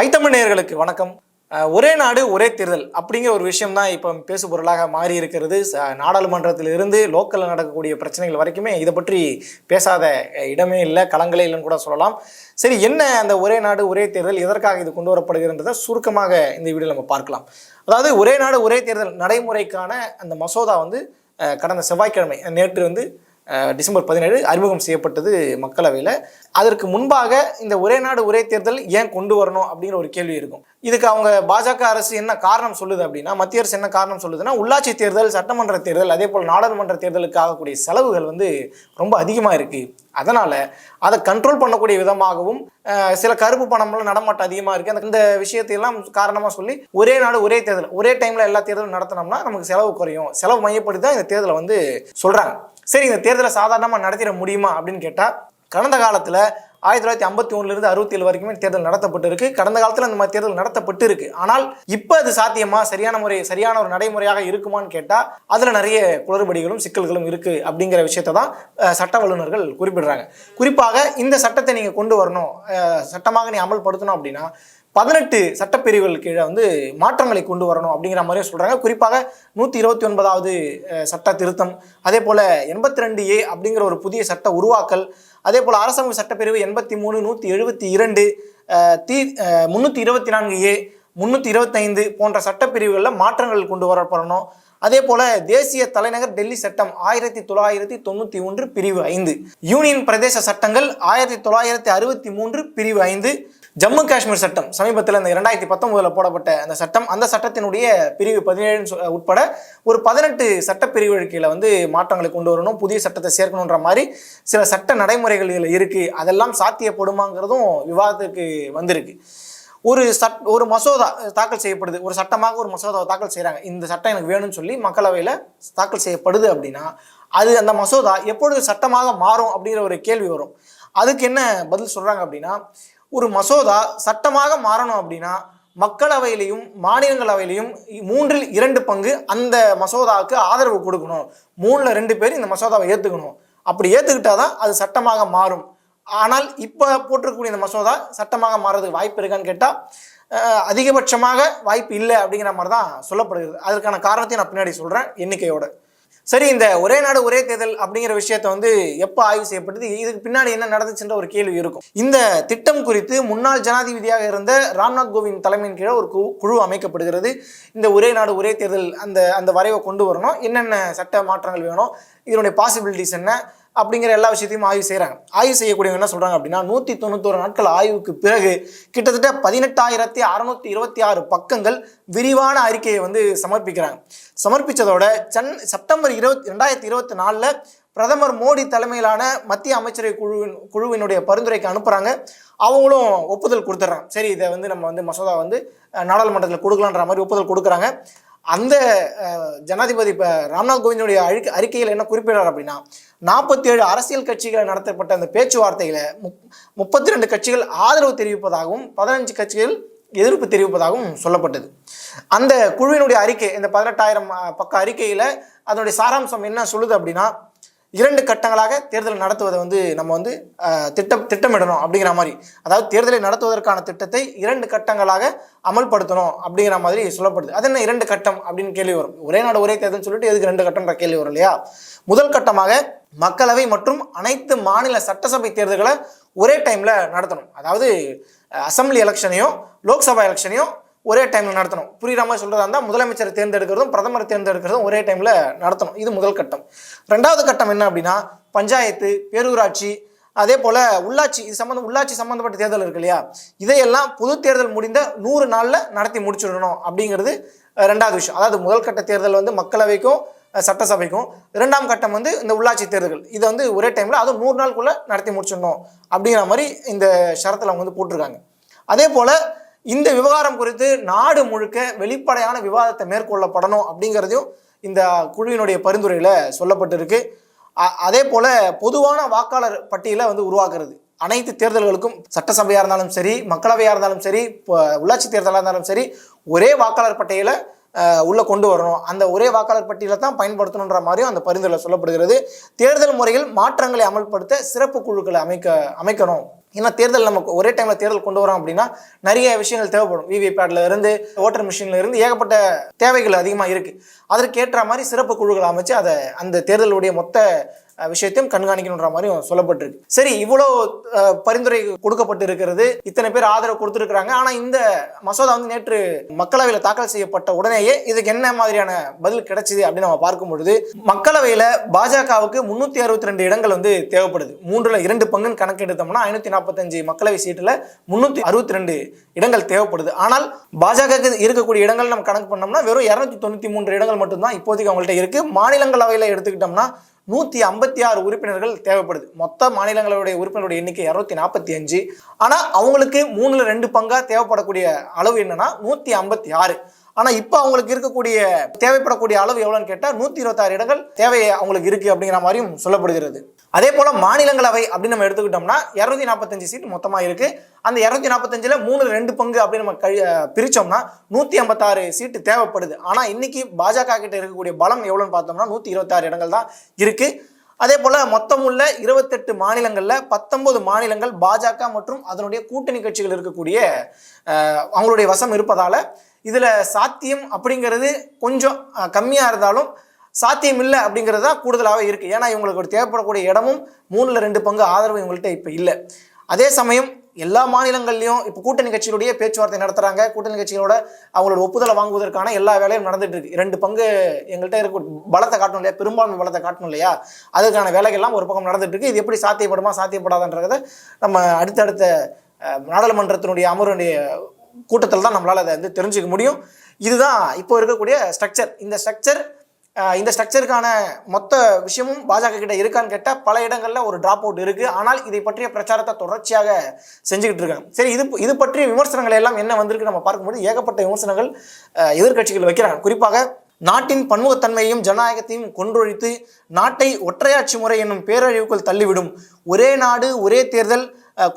ஐத்தமிழ் நேயர்களுக்கு வணக்கம். ஒரே நாடு ஒரே தேர்தல் அப்படிங்கிற ஒரு விஷயம் தான் இப்போ பேசு பொருளாக மாறி இருக்கிறது நாடாளுமன்றத்திலிருந்து நாடாளுமன்றத்தில் இருந்து லோக்கலில் நடக்கக்கூடிய பிரச்சனைகள் வரைக்குமே இதை பற்றி பேசாத இடமே இல்லை களங்களே இல்லைன்னு கூட சொல்லலாம். சரி என்ன அந்த ஒரே நாடு ஒரே தேர்தல் எதற்காக இது கொண்டு வரப்படுகிறன்றதை சுருக்கமாக இந்த வீடியோவில் நம்ம பார்க்கலாம். அதாவது ஒரே நாடு ஒரே தேர்தல் நடைமுறைக்கான அந்த மசோதா வந்து கடந்த செவ்வாய்க்கிழமை நேற்று வந்து டிசம்பர் பதினேழு அறிமுகம் செய்யப்பட்டது மக்களவையில். அதற்கு முன்பாக இந்த ஒரே நாடு ஒரே தேர்தல் ஏன் கொண்டு வரணும் அப்படிங்கிற ஒரு கேள்வி இருக்கும். இதுக்கு அவங்க பாஜக அரசு என்ன காரணம் சொல்லுது அப்படின்னா மத்திய அரசு என்ன காரணம் சொல்லுதுன்னா உள்ளாட்சி தேர்தல் சட்டமன்ற தேர்தல் அதே போல் நாடாளுமன்ற தேர்தலுக்கு ஆகக்கூடிய செலவுகள் வந்து ரொம்ப அதிகமாக இருக்குது அதனால் அதை கண்ட்ரோல் பண்ணக்கூடிய விதமாகவும் சில கருப்பு பணம்லாம் நடமாட்டம் அதிகமாக இருக்குது அந்த இந்த விஷயத்தையெல்லாம் காரணமாக சொல்லி ஒரே நாடு ஒரே தேர்தல் ஒரே டைமில் எல்லா தேர்தலும் நடத்தினோம்னா நமக்கு செலவு குறையும். செலவு மையப்படி தான் இந்த தேர்தலை வந்து சொல்கிறாங்க சரி இந்த தேர்தலை சாதாரணமாக நடத்திட முடியுமா அப்படின்னு கேட்டால் கடந்த காலத்தில் ஆயிரத்தி தொள்ளாயிரத்தி ஐம்பத்தி ஒன்றுலேருந்து அறுபத்தி ஏழு வரைக்குமே தேர்தல் நடத்தப்பட்டு இருக்கு கடந்த காலத்தில் அந்த மாதிரி தேர்தல் நடத்தப்பட்டு இருக்கு ஆனால் இப்போ அது சாத்தியமா? சரியான முறை சரியான ஒரு நடைமுறையாக இருக்குமான்னு கேட்டால் அதில் நிறைய குளறுபடிகளும் சிக்கல்களும் இருக்கு அப்படிங்கிற விஷயத்தை தான் சட்ட வல்லுநர்கள் குறிப்பிடுறாங்க. குறிப்பாக இந்த சட்டத்தை நீங்கள் கொண்டு வரணும் சட்டமாக நீ அமல்படுத்தணும் அப்படின்னா பதினெட்டு சட்டப்பிரிவுகள் கீழே வந்து மாற்றங்களை கொண்டு வரணும் அப்படிங்கிற மாதிரியே சொல்கிறாங்க குறிப்பாக நூற்றி இருபத்தி ஒன்பதாவது சட்ட திருத்தம் அதே போல் எண்பத்தி ரெண்டு ஏ அப்படிங்கிற ஒரு புதிய சட்ட உருவாக்கல் அதே போல் அரசமைப்பு சட்டப்பிரிவு எண்பத்தி மூணு நூற்றி எழுபத்தி இரண்டு தி முந்நூற்றி இருபத்தி நான்கு ஏ முந்நூற்றி இருபத்தைந்து போன்ற சட்டப்பிரிவுகளில் மாற்றங்கள் கொண்டு வரப்படணும். அதே போல தேசிய தலைநகர் டெல்லி சட்டம் ஆயிரத்தி தொள்ளாயிரத்தி தொண்ணூற்றி ஒன்று பிரிவு ஐந்து. யூனியன் பிரதேச சட்டங்கள் ஆயிரத்தி தொள்ளாயிரத்தி அறுபத்தி மூன்று பிரிவு ஐந்து. ஜம்மு காஷ்மீர் சட்டம் சமீபத்தில் இந்த இரண்டாயிரத்தி பத்தொன்பதில் போடப்பட்ட அந்த சட்டம் அந்த சட்டத்தினுடைய பிரிவு பதினேழு உட்பட ஒரு பதினெட்டு சட்டப்பிரிவுகள் கீழே வந்து மாற்றங்களை கொண்டு வரணும் புதிய சட்டத்தை சேர்க்கணுன்ற மாதிரி சில சட்ட நடைமுறைகள் இதில் இருக்குது அதெல்லாம் சாத்தியப்படுமாங்கிறதும் விவாதத்துக்கு வந்திருக்கு. ஒரு சட் ஒரு மசோதா தாக்கல் செய்யப்படுது. ஒரு சட்டமாக ஒரு மசோதாவை தாக்கல் செய்கிறாங்க இந்த சட்டம் எனக்கு வேணும்னு சொல்லி மக்களவையில் தாக்கல் செய்யப்படுது அப்படின்னா அது அந்த மசோதா எப்பொழுது சட்டமாக மாறும் அப்படிங்கிற ஒரு கேள்வி வரும். அதுக்கு என்ன பதில் சொல்கிறாங்க அப்படின்னா ஒரு மசோதா சட்டமாக மாறணும் அப்படின்னா மக்களவையிலையும் மாநிலங்களவையிலையும் மூன்றில் இரண்டு பங்கு அந்த மசோதாவுக்கு ஆதரவு கொடுக்கணும். மூணில் ரெண்டு பேர் இந்த மசோதாவை ஏற்றுக்கணும் அப்படி ஏற்றுக்கிட்டாதான் அது சட்டமாக மாறும். ஆனால் இப்போ போட்டிருக்கக்கூடிய இந்த மசோதா சட்டமாக மாறுறதுக்கு வாய்ப்பு இருக்கான்னு கேட்டால் அதிகபட்சமாக வாய்ப்பு இல்லை அப்படிங்கிற மாதிரி தான் சொல்லப்படுகிறது. அதற்கான காரணத்தையும் நான் பின்னாடி சொல்கிறேன் எண்ணிக்கையோட. சரி இந்த ஒரே நாடு ஒரே தேர்தல் அப்படிங்கிற விஷயத்தை வந்து எப்போ ஆய்வு செய்யப்பட்டது? இதுக்கு பின்னாடி என்ன நடந்துச்சுன்ற ஒரு கேள்வி இருக்கும். இந்த திட்டம் குறித்து முன்னாள் ஜனாதிபதியாக இருந்த ராம்நாத் கோவிந்த் தலைமையின் கீழே ஒரு கு- குழு அமைக்கப்படுகிறது. இந்த ஒரே நாடு ஒரே தேர்தல் அந்த அந்த வரைவை கொண்டு வரணும். என்னென்ன சட்ட மாற்றங்கள் வேணும்? இதனுடைய பாசிபிலிட்டிஸ் என்ன? அப்படிங்கிற எல்லா விஷயத்தையும் ஆய்வு செய்கிறாங்க ஆய்வு செய்யக்கூடியவங்க என்ன சொல்கிறாங்க அப்படின்னா நூற்றி தொண்ணூத்தோரு நாட்கள் ஆய்வுக்கு பிறகு கிட்டத்தட்ட பதினெட்டாயிரத்தி அறநூற்றி இருபத்தி ஆறு பக்கங்கள் விரிவான அறிக்கையை வந்து சமர்ப்பிக்கிறாங்க. சமர்ப்பித்ததோட சென் செப்டம்பர் இருபத்தி ரெண்டாயிரத்தி இருபத்தி நாலில் பிரதமர் மோடி தலைமையிலான மத்திய அமைச்சரவை குழுவின் குழுவினுடைய பரிந்துரைக்கு அனுப்புகிறாங்க அவங்களும் ஒப்புதல் கொடுத்துட்றாங்க. சரி இதை வந்து நம்ம வந்து மசோதா வந்து நாடாளுமன்றத்தில் கொடுக்கலான்ற மாதிரி ஒப்புதல் கொடுக்குறாங்க. அந்த ஜனாதிபதி இப்போ ராம்நாத் கோவிந்தனுடைய அழிக்க அறிக்கையில் என்ன குறிப்பிடுறார் அப்படின்னா நாற்பத்தி ஏழு அரசியல் கட்சிகளை நடத்தப்பட்ட அந்த பேச்சுவார்த்தையில் முப் முப்பத்தி ரெண்டு கட்சிகள் ஆதரவு தெரிவிப்பதாகவும் பதினஞ்சு கட்சிகள் எதிர்ப்பு தெரிவிப்பதாகவும் சொல்லப்பட்டது. அந்த குழுவினுடைய அறிக்கை இந்த பதினெட்டாயிரம் பக்க அறிக்கையில் அதனுடைய சாராம்சம் என்ன சொல்லுது அப்படின்னா இரண்டு கட்டங்களாக தேர்தல் நடத்துவதை வந்து நம்ம வந்து திட்டம் திட்டமிடணும் அப்படிங்கிற மாதிரி. அதாவது தேர்தலை நடத்துவதற்கான திட்டத்தை இரண்டு கட்டங்களாக அமல்படுத்தணும் அப்படிங்கிற மாதிரி சொல்லப்படுது. அது என்ன இரண்டு கட்டம் அப்படின்னு கேள்வி வரும். ஒரே நாடு ஒரே தேர்தல் சொல்லிட்டு எதுக்கு ரெண்டு கட்டம்ன்ற கேள்வி வரும் இல்லையா? முதல் கட்டமாக மக்களவை மற்றும் அனைத்து மாநில சட்டசபை தேர்தல்களை ஒரே டைமில் நடத்தணும். அதாவது அசம்பிளி எலெக்ஷனையும் லோக்சபா எலெக்ஷனையும் ஒரே டைமில் நடத்தணும். புரிகிற மாதிரி சொல்கிறதா இருந்தால் முதலமைச்சரை தேர்ந்தெடுக்கிறதும் பிரதமர் தேர்ந்தெடுக்கிறதும் ஒரே டைமில் நடத்தணும். இது முதல் கட்டம். ரெண்டாவது கட்டம் என்ன அப்படின்னா பஞ்சாயத்து பேரூராட்சி அதே போல் உள்ளாட்சி இது சம்மந்தம் உள்ளாட்சி சம்மந்தப்பட்ட தேர்தல் இருக்கு இல்லையா? இதையெல்லாம் பொது தேர்தல் முடிந்த நூறு நாளில் நடத்தி முடிச்சிடணும் அப்படிங்கிறது ரெண்டாவது விஷயம். அதாவது முதல் கட்ட தேர்தல் வந்து மக்களவைக்கும் சட்டசபைக்கும். இரண்டாம் கட்டம் வந்து இந்த உள்ளாட்சி தேர்தல்கள். இதை வந்து ஒரே டைமில் அதுவும் நூறு நாளுக்குள்ளே நடத்தி முடிச்சிடணும் அப்படிங்கிற மாதிரி இந்த ஷரத்தில் அவங்க வந்து போட்டிருக்காங்க. அதே போல் இந்த விவகாரம் குறித்து நாடு முழுக்க வெளிப்படையான விவாதத்தை மேற்கொள்ளப்படணும் அப்படிங்கிறதையும் இந்த குழுவினுடைய பரிந்துரையில் சொல்லப்பட்டிருக்கு. அ- அதே போல் பொதுவான வாக்காளர் பட்டியலை வந்து உருவாக்குறது. அனைத்து தேர்தல்களுக்கும் சட்டசபையாக இருந்தாலும் சரி மக்களவையாக இருந்தாலும் சரி இப்போ உள்ளாட்சி தேர்தலாக இருந்தாலும் சரி ஒரே வாக்காளர் பட்டியலை உள்ளே கொண்டு வரணும். அந்த ஒரே வாக்காளர் பட்டியலை தான் பயன்படுத்தணுன்ற மாதிரியும் அந்த பரிந்துரை சொல்லப்படுகிறது. தேர்தல் முறையில் மாற்றங்களை அமல்படுத்த சிறப்பு குழுக்களை அமைக்க அமைக்கணும். ஏன்னா தேர்தல் நமக்கு ஒரே டைம்ல தேர்தல் கொண்டு வரோம் அப்படின்னா நிறைய விஷயங்கள் தேவைப்படும். விவிபேட்ல இருந்து ஓட்டர் மிஷின்ல இருந்து ஏகப்பட்ட தேவைகள் அதிகமாக இருக்கு. அதற்கேற்ற மாதிரி சிறப்பு குழுக்கள் அமைச்சு அதை அந்த தேர்தலுடைய மொத்த விஷயத்தையும் கண்காணிக்கணுன்ற மாதிரியும் சொல்லப்பட்டிருக்கு. சரி இவ்வளோ பரிந்துரை கொடுக்கப்பட்டு இருக்கிறது இத்தனை பேர் ஆதரவு கொடுத்துருக்காங்க ஆனா இந்த மசோதா வந்து நேற்று மக்களவையில் தாக்கல் செய்யப்பட்ட உடனேயே இதுக்கு என்ன மாதிரியான பதில் கிடைச்சிது அப்படின்னு நம்ம பார்க்கும் பொழுது மக்களவையில் பாஜகவுக்கு முன்னூத்தி அறுபத்தி ரெண்டு இடங்கள் வந்து தேவைப்படுது. மூன்றுல இரண்டு பங்குன்னு கணக்கு எடுத்தோம்னா ஐநூத்தி நாற்பத்தஞ்சு மக்களவை சீட்டுல முன்னூத்தி அறுபத்தி ரெண்டு இடங்கள் தேவைப்படுது. ஆனால் பாஜகவுக்கு இருக்கக்கூடிய இடங்கள் நம்ம கணக்கு பண்ணோம்னா வெறும் இரநூத்தி தொண்ணூத்தி மூன்று இடங்கள் மட்டும்தான் இப்போதைக்கு அவங்கள்ட்ட இருக்கு. மாநிலங்களவையில் எடுத்துக்கிட்டோம்னா நூற்றி ஐம்பத்தி ஆறு உறுப்பினர்கள் தேவைப்படுது. மொத்த மாநிலங்களுடைய உறுப்பினருடைய எண்ணிக்கை இரநூத்தி நாற்பத்தி அஞ்சு. ஆனால் அவங்களுக்கு மூணில் ரெண்டு பங்காக தேவைப்படக்கூடிய அளவு என்னன்னா நூற்றி ஐம்பத்தி ஆறு. ஆனால் இப்போ அவங்களுக்கு இருக்கக்கூடிய தேவைப்படக்கூடிய அளவு எவ்வளோன்னு கேட்டால் நூற்றி இருபத்தாறு இடங்கள் தேவை அவங்களுக்கு இருக்குது அப்படிங்கிற மாதிரியும் சொல்லப்படுகிறது. அதே போல் மாநிலங்களவை அப்படின்னு நம்ம எடுத்துக்கிட்டோம்னா இரநூத்தி நாற்பத்தஞ்சு சீட் மொத்தமாக இருக்குது அந்த இரநூத்தி நாற்பத்தஞ்சில் மூணு ரெண்டு பங்கு அப்படின்னு நம்ம கழி பிரித்தோம்னா நூற்றி ஐம்பத்தாறு சீட்டு தேவைப்படுது. ஆனால் இன்னைக்கு பாஜக கிட்ட இருக்கக்கூடிய பலம் எவ்வளோன்னு பார்த்தோம்னா நூற்றி இருபத்தாறு இடங்கள் தான் இருக்குது அதே போல் மொத்தம் உள்ள இருபத்தெட்டு மாநிலங்களில் பத்தொன்பது மாநிலங்கள் பாஜக மற்றும் அதனுடைய கூட்டணி கட்சிகள் இருக்கக்கூடிய அவங்களுடைய வசம் இருப்பதால் இதில் சாத்தியம் அப்படிங்கிறது கொஞ்சம் கம்மியாக இருந்தாலும் சாத்தியம் இல்லை அப்படிங்கிறது தான் கூடுதலாகவே இருக்குது ஏன்னா இவங்களுக்கு ஒரு தேவைப்படக்கூடிய இடமும் மூணில் ரெண்டு பங்கு ஆதரவு இவங்கள்ட்ட இப்போ இல்லை. அதே சமயம் எல்லா மாநிலங்கள்லையும் இப்போ கூட்டணி கட்சிகளுடைய பேச்சுவார்த்தை நடத்துகிறாங்க கூட்டணி கட்சிகளோட அவங்களோட ஒப்புதலை வாங்குவதற்கான எல்லா வேலையும் நடந்துட்டு இருக்கு. ரெண்டு பங்கு எங்கள்கிட்ட இருக்க. பலத்தை காட்டணும் இல்லையா? பெரும்பான்மை பலத்தை காட்டணும் இல்லையா? அதுக்கான வேலைகள்லாம் ஒரு பக்கம் நடந்துட்டு இருக்கு. இது எப்படி சாத்தியப்படுமா சாத்தியப்படாதுன்றதை நம்ம அடுத்தடுத்த நாடாளுமன்றத்தினுடைய அமர்வுடைய கூட்டத்தில் தான் நம்மளால் அதை வந்து தெரிஞ்சுக்க முடியும். இதுதான் இப்போ இருக்கக்கூடிய ஸ்ட்ரக்சர். இந்த ஸ்ட்ரக்சர் இந்த ஸ்ட்ரக்சருக்கான மொத்த விஷயமும் பாஜக கிட்ட இருக்கான்னு கேட்டால் பல இடங்களில் ஒரு ட்ராப் அவுட் இருக்குது ஆனால் இதை பற்றிய பிரச்சாரத்தை தொடர்ச்சியாக செஞ்சுக்கிட்டு இருக்காங்க. சரி இது இது பற்றிய விமர்சனங்கள் எல்லாம் என்ன வந்திருக்கு நம்ம பார்க்கும்போது ஏகப்பட்ட விமர்சனங்கள் எதிர்கட்சிகள் எதிர்க்கட்சிகள் வைக்கிறாங்க. குறிப்பாக நாட்டின் பன்முகத்தன்மையையும் ஜனநாயகத்தையும் கொன்றொழித்து நாட்டை ஒற்றையாட்சி முறை என்னும் பேரழிவுக்குள் தள்ளிவிடும். ஒரே நாடு ஒரே தேர்தல்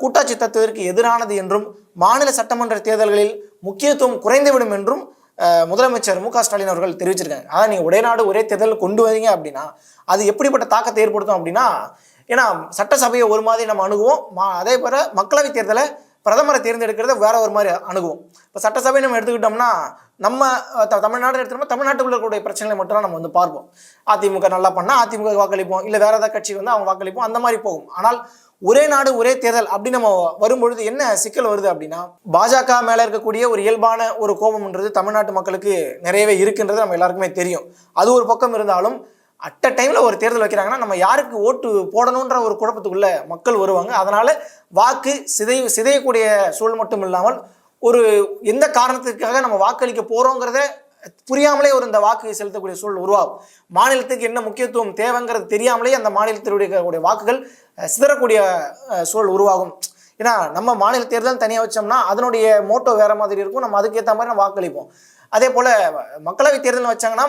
கூட்டாட்சி தத்துவத்திற்கு எதிரானது என்றும் மாநில சட்டமன்ற தேர்தல்களில் முக்கியத்துவம் குறைந்துவிடும் என்றும் முதலமைச்சர் மு க ஸ்டாலின் அவர்கள் தெரிவிச்சிருக்காங்க ஆனால் நீங்கள் ஒரே நாடு ஒரே தேர்தல் கொண்டு வரீங்க அப்படின்னா அது எப்படிப்பட்ட தாக்கத்தை ஏற்படுத்தும் அப்படின்னா ஏன்னா சட்டசபையை ஒரு மாதிரி நம்ம அணுகுவோம். மா- அதே போல் மக்களவை தேர்தலை பிரதமரை தேர்ந்தெடுக்கிறத வேற ஒரு மாதிரி அணுகுவோம். இப்போ சட்டசபை நம்ம எடுத்துக்கிட்டோம்னா நம்ம தமிழ்நாடு எடுத்துட்டோம்னா தமிழ்நாட்டுக்குள்ள இருக்கக்கூடிய பிரச்சனைகளை மட்டும் தான் நம்ம வந்து பார்ப்போம். அதிமுக நல்லா பண்ணால் அதிமுக வாக்களிப்போம். இல்லை வேற ஏதாவது கட்சி வந்து அவங்க வாக்களிப்போம். அந்த மாதிரி போகும். ஆனால் ஒரே நாடு ஒரே தேர்தல் அப்படி நம்ம வரும்பொழுது என்ன சிக்கல் வருது அப்படின்னா பாஜக மேலே இருக்கக்கூடிய ஒரு இயல்பான ஒரு கோபம்ன்றது தமிழ்நாட்டு மக்களுக்கு நிறையவே இருக்குன்றது நம்ம எல்லாருக்குமே தெரியும். அது ஒரு பக்கம் இருந்தாலும் அட்ட டைமில் ஒரு தேர்தல் வைக்கிறாங்கன்னா நம்ம யாருக்கு ஓட்டு போடணுன்ற ஒரு குழப்பத்துக்குள்ள மக்கள் வருவாங்க. அதனால் வாக்கு சிதை சிதையக்கூடிய சூழல் மட்டும் இல்லாமல் ஒரு எந்த காரணத்துக்காக நம்ம வாக்களிக்க போகிறோங்கிறத புரியாமலே ஒரு இந்த வாக்கு செலுத்தக்கூடிய சூழல் உருவாகும். மாநிலத்துக்கு என்ன முக்கியத்துவம் தேவைங்கிறது தெரியாமலே அந்த மாநிலத்தினுடைய வாக்குகள் சிதறக்கூடிய சூழல் உருவாகும். ஏன்னா நம்ம மாநில தேர்தல் தனியாக வச்சோம்னா அதனுடைய மோட்டோ வேறு மாதிரி இருக்கும். நம்ம அதுக்கேற்ற மாதிரி நம்ம வாக்களிப்போம். அதே போல் மக்களவை தேர்தல் வச்சாங்கன்னா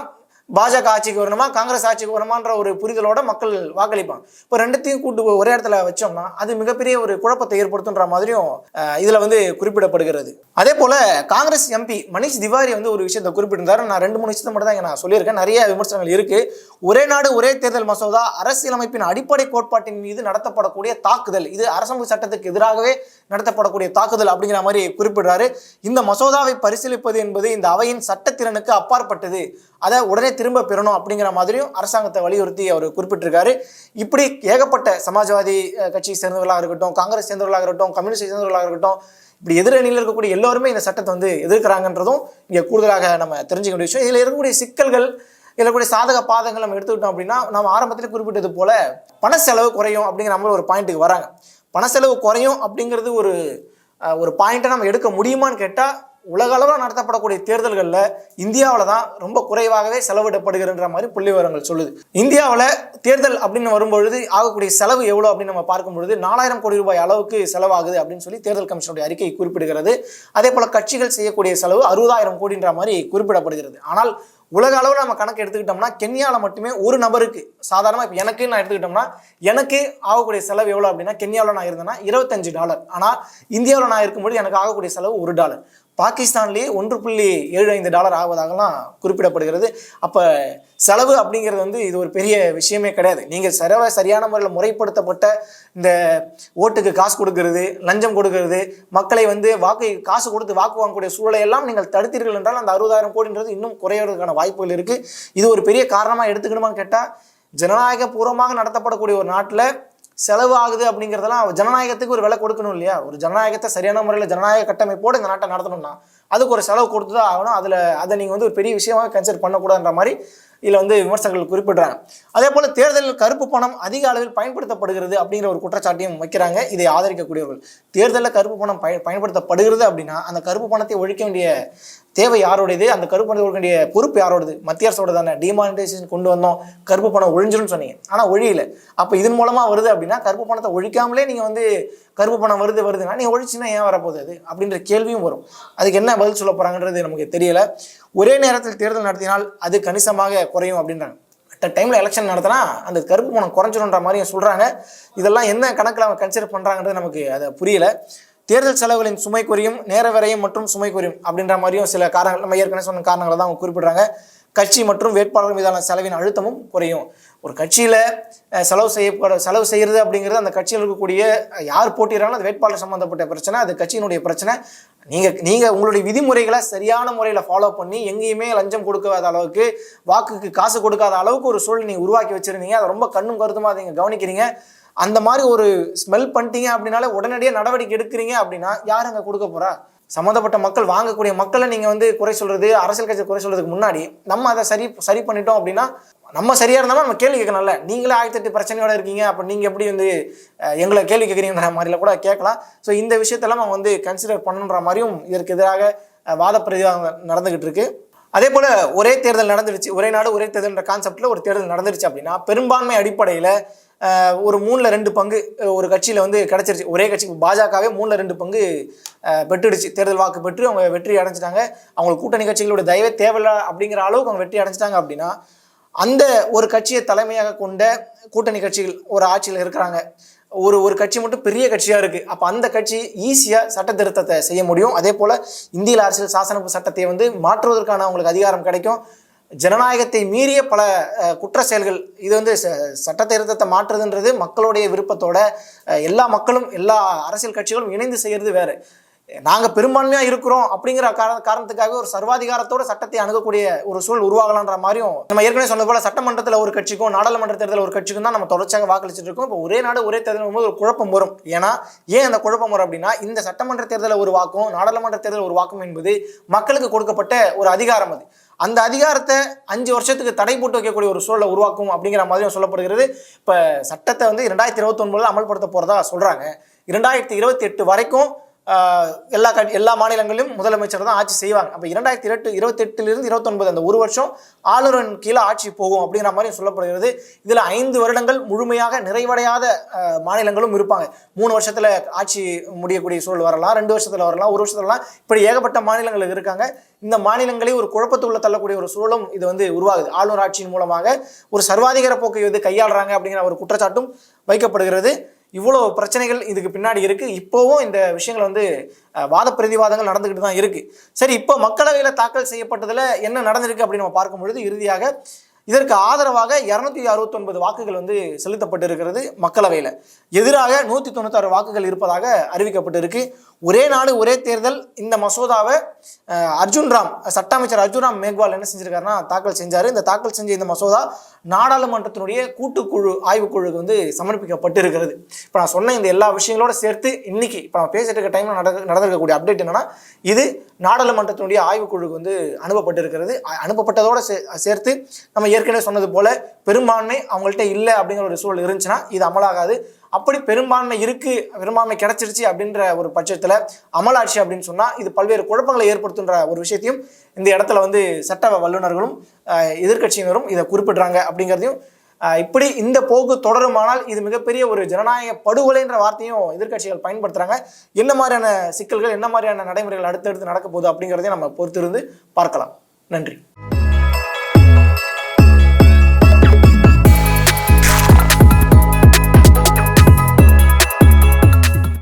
பாஜக ஆட்சிக்கு வரணுமா காங்கிரஸ் ஆட்சிக்கு வரணுமான்ற ஒரு புரிதலோட மக்கள் வாக்களிப்பாங்க. இப்போ ரெண்டுத்தையும் கூட்டு ஒரே இடத்துல வச்சோம்னா அது மிகப்பெரிய ஒரு குழப்பத்தை ஏற்படுத்துன்ற மாதிரியும் இதில் வந்து குறிப்பிடப்படுகிறது. அதே போல காங்கிரஸ் எம்பி மணிஷ் திவாரி வந்து ஒரு விஷயத்தை குறிப்பிட்டிருந்தாரு. நான் ரெண்டு மூணு விஷயத்தை மட்டும் தான் நான் சொல்லியிருக்கேன். நிறைய விமர்சனங்கள் இருக்கு. ஒரே நாடு ஒரே தேர்தல் மசோதா அரசியலமைப்பின் அடிப்படை கோட்பாட்டின் மீது நடத்தப்படக்கூடிய தாக்குதல். இது அரசமைப்பு சட்டத்துக்கு எதிராகவே நடத்தப்படக்கூடிய தாக்குதல் அப்படிங்கிற மாதிரி குறிப்பிடுறாரு. இந்த மசோதாவை பரிசீலிப்பது என்பது இந்த அவையின் சட்டத்திறனுக்கு அப்பாற்பட்டது. அதை உடனே திரும்ப பெறணும் அப்படிங்கிற மாதிரியும் அரசாங்கத்தை வலியுறுத்தி அவர் குறிப்பிட்டிருக்காரு. இப்படி ஏகப்பட்ட சமாஜ்வாதி கட்சியை சேர்ந்தவர்களாக இருக்கட்டும் காங்கிரஸ் சேர்ந்தவர்களாக இருக்கட்டும் கம்யூனிஸ்ட் சேர்ந்தவர்களாக இருக்கட்டும் இப்படி எதிரணியில் இருக்கக்கூடிய எல்லோருமே இந்த சட்டத்தை வந்து எதிர்க்கிறாங்கன்றதும் இங்கே கூடுதலாக நம்ம தெரிஞ்சுக்க வேண்டிய விஷயம். இதில் இருக்கக்கூடிய சிக்கல்கள் இதில் இருக்கக்கூடிய சாதக பாதங்கள் நம்ம எடுத்துக்கிட்டோம் அப்படின்னா நம்ம ஆரம்பத்தில் குறிப்பிட்டது போல பண செலவு குறையும் அப்படிங்கிற மாதிரி ஒரு பாயிண்ட்டுக்கு வராங்க. பண செலவு குறையும் அப்படிங்கிறது ஒரு ஒரு பாயிண்ட்டை நம்ம எடுக்க முடியுமான்னு கேட்டால் உலக அளவில் நடத்தப்படக்கூடிய தேர்தல்களில் இந்தியாவில் தான் ரொம்ப குறைவாகவே செலவிடப்படுகிறன்ற மாதிரி புள்ளி விவரங்கள் சொல்லுது. இந்தியாவில் தேர்தல் அப்படின்னு வரும்பொழுது ஆகக்கூடிய செலவு எவ்வளோ அப்படின்னு நம்ம பார்க்கும் பொழுது நாலாயிரம் கோடி ரூபாய் அளவுக்கு செலவாகுது அப்படின்னு சொல்லி தேர்தல் கமிஷனுடைய அறிக்கை குறிப்பிடுகிறது. அதே போல் கட்சிகள் செய்யக்கூடிய செலவு அறுபதாயிரம் கோடின்ற மாதிரி குறிப்பிடப்படுகிறது. ஆனால் உலக அளவில் நம்ம கணக்கு எடுத்துக்கிட்டோம்னா கென்யாவில் மட்டுமே ஒரு நபருக்கு சாதாரணமாக இப்போ எனக்கு நான் எடுத்துக்கிட்டோம்னா எனக்கு ஆகக்கூடிய செலவு எவ்வளோ அப்படின்னா கென்யாவில் நான் இருந்தேன்னா இருபத்தஞ்சு டாலர். ஆனால் இந்தியாவில் நான் இருக்கும்போது எனக்கு ஆகக்கூடிய செலவு ஒரு டாலர். பாகிஸ்தான்லேயே ஒன்று புள்ளி ஏழு ஐந்து டாலர் ஆவதாகலாம் குறிப்பிடப்படுகிறது. அப்போ செலவு அப்படிங்கிறது வந்து இது ஒரு பெரிய விஷயமே கிடையாது. நீங்கள் செலவை சரியான முறையில் முறைப்படுத்தப்பட்ட இந்த ஓட்டுக்கு காசு கொடுக்கறது லஞ்சம் கொடுக்கறது மக்களை வந்து வாக்கு காசு கொடுத்து வாக்கு வாங்கக்கூடிய சூழலை எல்லாம் நீங்கள் தடுத்தீர்கள் என்றால் அந்த அறுபதாயிரம் கோடின்றது இன்னும் குறையிறதுக்கான வாய்ப்புகள் இருக்குது இது ஒரு பெரிய காரணமாக எடுத்துக்கணுமான்னு கேட்டால் ஜனநாயக பூர்வமாக நடத்தப்படக்கூடிய ஒரு நாட்டில் செலவு ஆகுது அப்படிங்கிறதெல்லாம் ஜனநாயகத்துக்கு ஒரு விலை கொடுக்கணும் இல்லையா? ஒரு ஜனநாயகத்தை சரியான முறையில் ஜனநாயக கட்டமைப்போடு இந்த நாட்டை நடத்தணும்னா அதுக்கு ஒரு செலவு கொடுத்து தான் ஆகணும். அதில் அதை நீங்கள் வந்து ஒரு பெரிய விஷயமாக கன்சிடர் பண்ணக்கூடாதுன்ற மாதிரி இதில் வந்து விமர்சகர்கள் குறிப்பிடுறாங்க. அதே போல் தேர்தலில் கருப்பு பணம் அதிக அளவில் பயன்படுத்தப்படுகிறது அப்படிங்கிற ஒரு குற்றச்சாட்டையும் வைக்கிறாங்க. இதை ஆதரிக்கக்கூடியவர்கள். தேர்தலில் கருப்பு பணம் பய பயன்படுத்தப்படுகிறது அப்படின்னா அந்த கருப்பு பணத்தை ஒழிக்க வேண்டிய தேவை யாரோடையது? அந்த கருப்பு பணத்தை கொடுக்க வேண்டிய பொறுப்பு யாரோடது மத்திய அரசோட தானே. டிமானிட்டைசேஷன் கொண்டு வந்தோம். கருப்பு பணம் ஒழிஞ்சிரும்னு சொன்னீங்க. ஆனால் ஒழியல. அப்போ இதன் மூலமாக வருது அப்படின்னா கருப்பு பணத்தை ஒழிக்காமலே நீங்கள் வந்து கருப்பு பணம் வருது வருதுன்னா நீங்கள் ஒழிச்சுன்னா ஏன் வரப்போகுது அது? அப்படின்ற கேள்வியும் வரும். அதுக்கு என்ன பதில் சொல்ல போகிறாங்கன்றது நமக்கு தெரியல. ஒரே நேரத்தில் தேர்தல் நடத்தினால் அது கணிசமாக குறையும் அப்படின்றாங்க. அட் டைமில் எலெக்ஷன் நடத்தினா அந்த கருப்பு பணம் குறைஞ்சிருன்ற மாதிரியும் சொல்கிறாங்க இதெல்லாம் என்ன கணக்கில் அவங்க கன்சிடர் பண்ணுறாங்கன்றது நமக்கு அதை புரியல. தேர்தல் செலவுகளின் சுமை குறையும் நேர விரயம் மற்றும் சுமை குறையும் அப்படின்ற மாதிரியும் சில காரணங்கள் நம்ம ஏற்கனவே சொன்ன காரணங்களை தான் அவங்க குறிப்பிடுறாங்க. கட்சி மற்றும் வேட்பாளர் மீதான செலவின் அழுத்தமும் குறையும். ஒரு கட்சியில் செலவு செய்யப்பட செலவு செய்கிறது அப்படிங்கிறது அந்த கட்சியில் இருக்கக்கூடிய யார் போட்டிடுறாங்களோ அது வேட்பாளர் சம்மந்தப்பட்ட பிரச்சனை அது கட்சியினுடைய பிரச்சனை. நீங்கள் நீங்கள் உங்களுடைய விதிமுறைகளை சரியான முறையில் ஃபாலோ பண்ணி எங்கேயுமே லஞ்சம் கொடுக்காத அளவுக்கு வாக்குக்கு காசு கொடுக்காத அளவுக்கு ஒரு சூழல் நீங்கள் உருவாக்கி வச்சுருந்தீங்க. அதை ரொம்ப கண்ணும் கருத்துமாக அதை நீங்கள் கவனிக்கிறீங்க. அந்த மாதிரி ஒரு ஸ்மெல் பண்ணிட்டீங்க அப்படின்னாலே உடனடியாக நடவடிக்கை எடுக்கிறீங்க அப்படின்னா யார் அங்கே கொடுக்க போகிறா சம்மந்தப்பட்ட மக்கள் வாங்கக்கூடிய மக்களை நீங்கள் வந்து குறை சொல்கிறது அரசியல் கட்சி குறை சொல்கிறதுக்கு முன்னாடி நம்ம அதை சரி சரி பண்ணிட்டோம் அப்படின்னா நம்ம சரியாக இருந்தாலும் நம்ம கேள்வி கேட்கணும்ல. நீங்களே ஆயிரத்தி எட்டு பிரச்சனையோட இருக்கீங்க அப்போ நீங்கள் எப்படி வந்து எங்களை கேள்வி கேட்குறீங்கிற மாதிரில கூட கேட்கலாம். ஸோ இந்த விஷயத்தெல்லாம் அவங்க வந்து கன்சிடர் பண்ணுன்ற மாதிரியும் இதற்கு எதிராக வாத பிரதிவாதம் நடந்துக்கிட்டு இருக்குது அதே போல் ஒரே தேர்தல் நடந்துடுச்சு ஒரே நாடு ஒரே தேர்தல்ன்ற கான்செப்டில் ஒரு தேர்தல் நடந்துருச்சு அப்படின்னா பெரும்பான்மை அடிப்படையில் ஒரு மூணில் ரெண்டு பங்கு ஒரு கட்சியில் வந்து கிடச்சிருச்சு. ஒரே கட்சி பாஜகவே மூணில் ரெண்டு பங்கு பெற்றுடுச்சு. தேர்தல் வாக்கு பெற்று அவங்க வெற்றி அடைஞ்சிட்டாங்க. அவங்களுக்கு கூட்டணி கட்சிகளோட தயவே தேவையில்லை அப்படிங்கிற அளவுக்கு அவங்க வெற்றி அடைஞ்சிட்டாங்க அப்படின்னா அந்த ஒரு கட்சியை தலைமையாக கொண்ட கூட்டணி கட்சிகள் ஒரு ஆட்சியில் இருக்கிறாங்க. ஒரு ஒரு கட்சி மட்டும் பெரிய கட்சியாக இருக்குது அப்போ அந்த கட்சி ஈஸியாக சட்ட திருத்தத்தை செய்ய முடியும். அதே போல் இந்திய அரசியல் சாசன சட்டத்தை வந்து மாற்றுவதற்கான அவங்களுக்கு அதிகாரம் கிடைக்கும். ஜனநாயகத்தை மீறிய பல குற்ற செயல்கள் இது வந்து ச- சட்ட திருத்தத்தை மாற்றுறதுன்றது மக்களுடைய விருப்பத்தோட எல்லா மக்களும் எல்லா அரசியல் கட்சிகளும் இணைந்து செய்கிறது வேறு. நாங்கள் பெரும்பான்மையாக இருக்கிறோம் அப்படிங்கிற காரண காரணத்துக்காக ஒரு சர்வாதிகாரத்தோட சட்டத்தை அணுகக்கூடிய ஒரு சூழல் உருவாகலான்ற மாதிரியும் நம்ம ஏற்கனவே சொன்னது போல சட்டமன்றத்தில் ஒரு கட்சிக்கும் நாடாளுமன்ற தேர்தல் ஒரு கட்சிக்கும் தான் நம்ம தொடர்ச்சியாக வாக்களிச்சுட்டு இருக்கோம். இப்போ ஒரே நாடு ஒரே தேர்தல் போது ஒரு குழப்பம் வரும். ஏன்னா ஏன் அந்த குழப்பம் வரும் அப்படின்னா இந்த சட்டமன்ற தேர்தலில் ஒரு வாக்கும் நாடாளுமன்ற தேர்தல் ஒரு வாக்கும் என்பது மக்களுக்கு கொடுக்கப்பட்ட ஒரு அதிகாரம் அது. அந்த அதிகாரத்தை அஞ்சு வருஷத்துக்கு தடை போட்டு வைக்கக்கூடிய ஒரு சூழலை உருவாக்கும் அப்படிங்கிற மாதிரியும் சொல்லப்படுகிறது. இப்போ சட்டத்தை வந்து இரண்டாயிரத்தி இருபத்தொன்பதில் அமல்படுத்த போகிறதா சொல்கிறாங்க இரண்டாயிரத்தி இருபத்தி எட்டு வரைக்கும் எல்லா கட் எல்லா மாநிலங்களிலும் முதலமைச்சர் தான் ஆட்சி செய்வாங்க. அப்போ இரண்டாயிரத்தி இருபத்தி இருபத்தெட்டிலிருந்து இருபத்தொன்பது அந்த ஒரு வருஷம் ஆளுநரின் கீழே ஆட்சி போகும் அப்படிங்கிற மாதிரி சொல்லப்படுகிறது. இதில் ஐந்து வருடங்கள் முழுமையாக நிறைவடையாத மாநிலங்களும் இருப்பாங்க. மூணு வருஷத்தில் ஆட்சி முடியக்கூடிய சூழல் வரலாம் ரெண்டு வருஷத்தில் வரலாம் ஒரு வருஷத்துலலாம் இப்படி ஏகப்பட்ட மாநிலங்கள் இருக்காங்க. இந்த மாநிலங்களே ஒரு குழப்பத்துக்குள்ள தள்ளக்கூடிய ஒரு சூழலும் இது வந்து உருவாகுது. ஆளுநர் ஆட்சியின் மூலமாக ஒரு சர்வாதிகார போக்கை வந்து கையாளுறாங்க அப்படிங்கிற ஒரு குற்றச்சாட்டும் வைக்கப்படுகிறது. இவ்வளோ பிரச்சனைகள் இதுக்கு பின்னாடி இருக்குது இப்போவும் இந்த விஷயங்கள் வந்து வாத பிரதிவாதங்கள் நடந்துக்கிட்டு தான் இருக்குது சரி இப்போ மக்களவையில் தாக்கல் செய்யப்பட்டதில் என்ன நடந்திருக்கு அப்படின்னு நம்ம பார்க்கும் பொழுது இறுதியாக இதற்கு ஆதரவாக இரநூத்தி அறுபத்தொன்பது வாக்குகள் வந்து செலுத்தப்பட்டிருக்கிறது மக்களவையில். எதிராக நூற்றி தொண்ணூத்தாறு வாக்குகள் இருப்பதாக அறிவிக்கப்பட்டிருக்கு. ஒரே நாடு ஒரே தேர்தல். இந்த மசோதாவை அர்ஜுன் ராம் சட்ட அமைச்சர் அர்ஜுன் ராம் மேக்வால் என்ன செஞ்சிருக்காருன்னா தாக்கல் செஞ்சார். இந்த தாக்கல் செஞ்ச இந்த மசோதா நாடாளுமன்றத்தினுடைய கூட்டுக்குழு ஆய்வுக்குழுக்கு வந்து சமர்ப்பிக்கப்பட்டிருக்கிறது. இப்போ நான் சொன்ன இந்த எல்லா விஷயங்களோட சேர்த்து இன்னைக்கு இப்போ நான் பேசிட்டு இருக்க டைமில் நட நடந்திருக்கக்கூடிய அப்டேட் என்னன்னா இது நாடாளுமன்றத்தினுடைய ஆய்வுக்குழுக்கு வந்து அனுப்பப்பட்டிருக்கிறது. அனுப்பப்பட்டதோடு சே சேர்த்து நம்ம ஏற்கனவே சொன்னது போல பெரும்பான்மை அவங்கள்ட்ட இல்லை அப்படிங்கிற ஒரு சூழல் இருந்துச்சுன்னா இது அமலாகாது. அப்படி பெரும்பான்மை இருக்கு பெரும்பான்மை கிடைச்சிருச்சு அப்படின்ற ஒரு பட்சத்தில் அமலாட்சி அப்படின்னு சொன்னால் இது பல்வேறு குழப்பங்களை ஏற்படுத்துன்ற ஒரு விஷயத்தையும் இந்த இடத்துல வந்து சட்ட வல்லுநர்களும் எதிர்கட்சியினரும் எதிர்க்கட்சியினரும் இதை குறிப்பிடுறாங்க அப்படிங்கிறதையும் இப்படி இந்த போக்கு தொடருமானால் இது மிகப்பெரிய ஒரு ஜனநாயக படுகொலைன்ற வார்த்தையும் எதிர்க்கட்சிகள் பயன்படுத்துறாங்க. என்ன மாதிரியான சிக்கல்கள் என்ன மாதிரியான நடைமுறைகள் அடுத்தடுத்து நடக்க போகுது அப்படிங்கிறதையும் நம்ம பொறுத்திருந்து பார்க்கலாம். நன்றி.